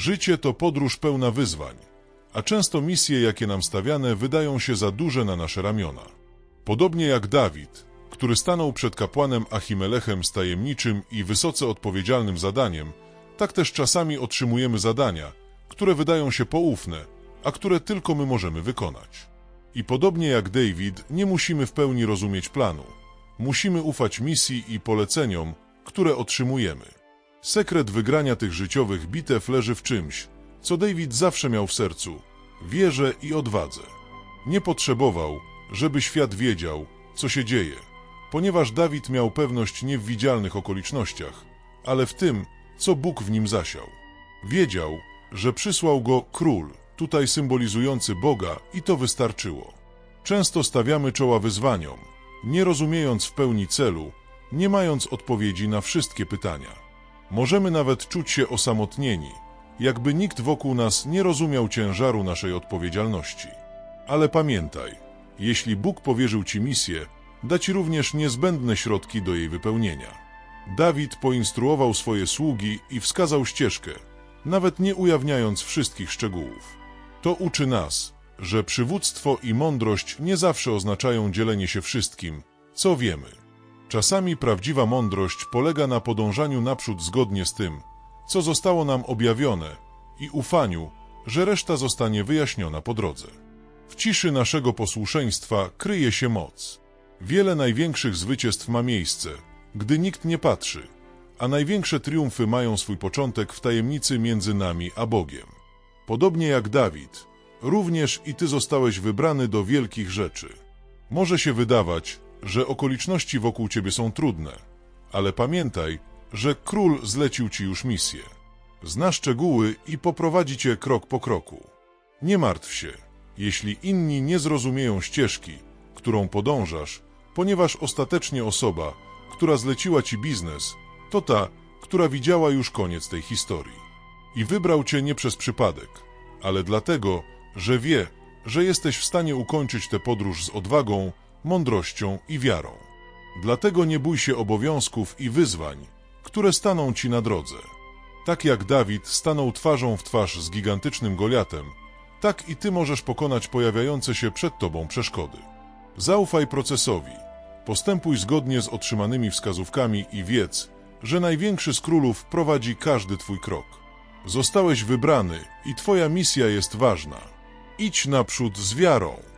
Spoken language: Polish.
Życie to podróż pełna wyzwań, a często misje, jakie nam stawiane, wydają się za duże na nasze ramiona. Podobnie jak Dawid, który stanął przed kapłanem Achimelechem z tajemniczym i wysoce odpowiedzialnym zadaniem, tak też czasami otrzymujemy zadania, które wydają się poufne, a które tylko my możemy wykonać. I podobnie jak David, nie musimy w pełni rozumieć planu. Musimy ufać misji i poleceniom, które otrzymujemy. Sekret wygrania tych życiowych bitew leży w czymś, co David zawsze miał w sercu wierze i odwadze. Nie potrzebował, żeby świat wiedział, co się dzieje, ponieważ Dawid miał pewność nie w widzialnych okolicznościach, ale w tym, co Bóg w nim zasiał. Wiedział, że przysłał go król, tutaj symbolizujący Boga, i to wystarczyło. Często stawiamy czoła wyzwaniom, nie rozumiejąc w pełni celu, nie mając odpowiedzi na wszystkie pytania. Możemy nawet czuć się osamotnieni, jakby nikt wokół nas nie rozumiał ciężaru naszej odpowiedzialności. Ale pamiętaj, jeśli Bóg powierzył ci misję, da ci również niezbędne środki do jej wypełnienia. Dawid poinstruował swoje sługi i wskazał ścieżkę, nawet nie ujawniając wszystkich szczegółów. To uczy nas, że przywództwo i mądrość nie zawsze oznaczają dzielenie się wszystkim, co wiemy. Czasami prawdziwa mądrość polega na podążaniu naprzód zgodnie z tym, co zostało nam objawione i ufaniu, że reszta zostanie wyjaśniona po drodze. W ciszy naszego posłuszeństwa kryje się moc. Wiele największych zwycięstw ma miejsce, gdy nikt nie patrzy, a największe triumfy mają swój początek w tajemnicy między nami a Bogiem. Podobnie jak Dawid, również i ty zostałeś wybrany do wielkich rzeczy. Może się wydawać, że okoliczności wokół ciebie są trudne, ale pamiętaj, że król zlecił ci już misję. Zna szczegóły i poprowadzi cię krok po kroku. Nie martw się, jeśli inni nie zrozumieją ścieżki, którą podążasz, ponieważ ostatecznie osoba, która zleciła ci biznes, to ta, która widziała już koniec tej historii. I wybrał cię nie przez przypadek, ale dlatego, że wie, że jesteś w stanie ukończyć tę podróż z odwagą, mądrością i wiarą. Dlatego nie bój się obowiązków i wyzwań, które staną ci na drodze. Tak jak Dawid stanął twarzą w twarz z gigantycznym Goliatem, tak i ty możesz pokonać pojawiające się przed tobą przeszkody. Zaufaj procesowi, postępuj zgodnie z otrzymanymi wskazówkami i wiedz, że największy z królów prowadzi każdy twój krok. Zostałeś wybrany i twoja misja jest ważna. Idź naprzód z wiarą.